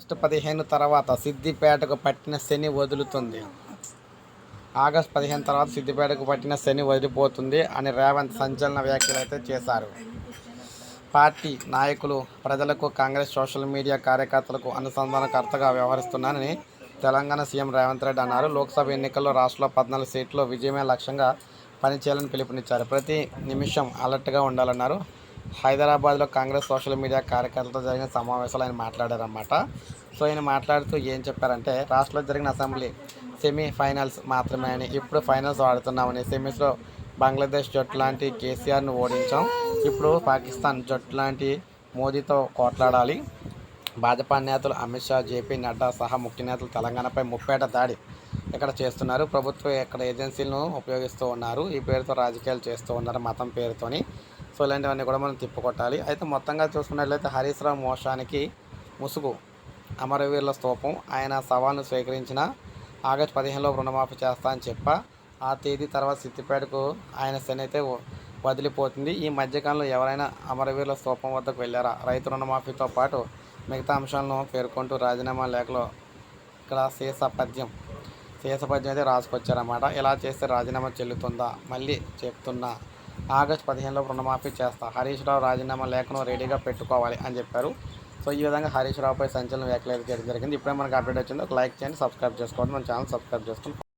August పదిహేను తర్వాత సిద్దిపేటకు పట్టిన శని వదులుతుంది. ఆగస్టు పదిహేను తర్వాత సిద్దిపేటకు పట్టిన శని వదిలిపోతుంది అని రేవంత్ సంచలన వ్యాఖ్యలు అయితే చేశారు. పార్టీ నాయకులు ప్రజలకు కాంగ్రెస్ సోషల్ మీడియా కార్యకర్తలకు అనుసంధానకర్తగా వ్యవహరిస్తున్నానని తెలంగాణ సీఎం రేవంత్ రెడ్డి అన్నారు. లోక్సభ ఎన్నికల్లో రాష్ట్రంలో పద్నాలుగు సీట్లు విజయమే లక్ష్యంగా పనిచేయాలని పిలుపునిచ్చారు. ప్రతి నిమిషం అలర్ట్గా ఉండాలన్నారు. హైదరాబాద్లో కాంగ్రెస్ సోషల్ మీడియా కార్యకర్తలతో జరిగిన సమావేశంలో ఆయన మాట్లాడారన్నమాట. సో ఆయన మాట్లాడుతూ ఏం చెప్పారంటే రాష్ట్రంలో జరిగిన అసెంబ్లీ సెమీ ఫైనల్స్ మాత్రమే అని. ఇప్పుడు ఫైనల్స్ ఆడుతున్నామని. సెమీస్లో బంగ్లాదేశ్ జట్టు లాంటి కేసీఆర్ను ఓడించాం. ఇప్పుడు పాకిస్తాన్ జట్టు లాంటి మోదీతో కోట్లాడాలి. భాజపా నేతలు అమిత్ షా జేపీ నడ్డా సహా ముఖ్య నేతలు తెలంగాణపై ముప్పేట దాడి ఇక్కడ చేస్తున్నారు. ప్రభుత్వం ఇక్కడ ఏజెన్సీలను ఉపయోగిస్తూ ఉన్నారు. ఈ పేరుతో రాజకీయాలు చేస్తూ ఉన్నారు మతం పేరుతోని. సో ఇలాంటివన్నీ కూడా మనం తిప్పుకొట్టాలి. అయితే మొత్తంగా చూసుకున్నట్లయితే హరీష్ మోషానికి ముసుగు అమరవీరుల స్తూపం. ఆయన సవాల్ను స్వీకరించిన ఆగస్టు పదిహేనులో రుణమాఫీ చేస్తా అని చెప్ప. ఆ తేదీ తర్వాత సిద్దిపేటకు ఆయన శని అయితే వదిలిపోతుంది. ఈ మధ్యకాలంలో ఎవరైనా అమరవీరుల స్తూపం వద్దకు వెళ్ళారా? రైతు రుణమాఫీతో పాటు మిగతా అంశాలను పేర్కొంటూ రాజీనామా లేఖలో ఇక్కడ శేష పద్యం శేష పద్యం అయితే రాసుకొచ్చారన్నమాట. ఇలా చేస్తే రాజీనామా చెల్లుతుందా? మళ్ళీ చెప్తున్నా. ఆగస్ట్ పదిహేనులో రుణమాఫీ చేస్తా. హరీష్ రావు రాజీనామా లేఖను రెడీగా పెట్టుకోవాలి అని చెప్పారు. సో ఈ విధంగా హరీష్ రావుపై సంచలన వ్యాఖ్యలు అయితే చేయడం జరిగింది. ఇప్పుడే మనకు అప్డేట్ వచ్చింది. ఒక లైక్ చేయండి సబ్స్క్రైబ్ చేసుకోండి. మన ఛానల్ సబ్స్క్రైబ్ చేసుకోండి